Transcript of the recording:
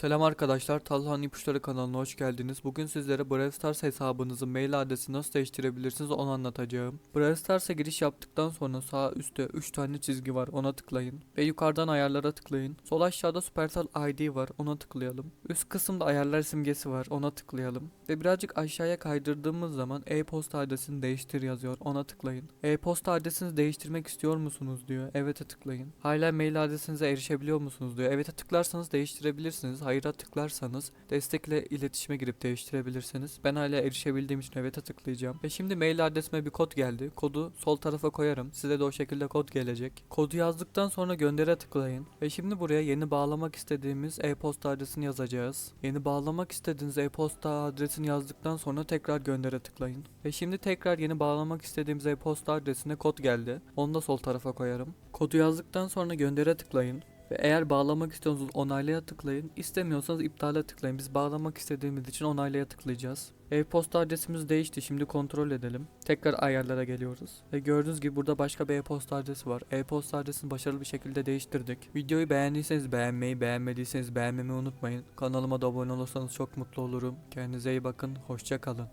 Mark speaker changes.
Speaker 1: Selam arkadaşlar, Talhan İpuçları kanalına hoş geldiniz. Bugün sizlere Brawl Stars hesabınızın mail adresini nasıl değiştirebilirsiniz onu anlatacağım. Brawl Stars'a giriş yaptıktan sonra sağ üstte 3 tane çizgi var ona tıklayın. Ve yukarıdan ayarlara tıklayın. Sol aşağıda Supercell ID var ona tıklayalım. Üst kısımda ayarlar simgesi var ona tıklayalım. Ve birazcık aşağıya kaydırdığımız zaman e-posta adresini değiştir yazıyor ona tıklayın. E-posta adresinizi değiştirmek istiyor musunuz diyor. Evet'e tıklayın. Hala mail adresinize erişebiliyor musunuz diyor. Evet'e tıklarsanız değiştirebilirsiniz. Hayır'a tıklarsanız destekle iletişime girip değiştirebilirsiniz. Ben hala erişebildiğim için evet'e tıklayacağım. Ve şimdi mail adresime bir kod geldi. Kodu sol tarafa koyarım. Size de o şekilde kod gelecek. Kodu yazdıktan sonra göndere tıklayın. Ve şimdi buraya yeni bağlamak istediğimiz e-posta adresini yazacağız. Yeni bağlamak istediğiniz e-posta adresini yazdıktan sonra tekrar göndere tıklayın. Ve şimdi tekrar yeni bağlamak istediğimiz e-posta adresine kod geldi. Onu da sol tarafa koyarım. Kodu yazdıktan sonra göndere tıklayın. Ve eğer bağlamak istiyorsanız onaylaya tıklayın. İstemiyorsanız iptale tıklayın. Biz bağlamak istediğimiz için onaylaya tıklayacağız. E-posta adresimiz değişti. Şimdi kontrol edelim. Tekrar ayarlara geliyoruz. Ve gördüğünüz gibi burada başka bir e-posta adresi var. E-posta adresini başarılı bir şekilde değiştirdik. Videoyu beğendiyseniz beğenmeyi, beğenmediyseniz beğenmemeyi unutmayın. Kanalıma da abone olursanız çok mutlu olurum. Kendinize iyi bakın. Hoşça kalın.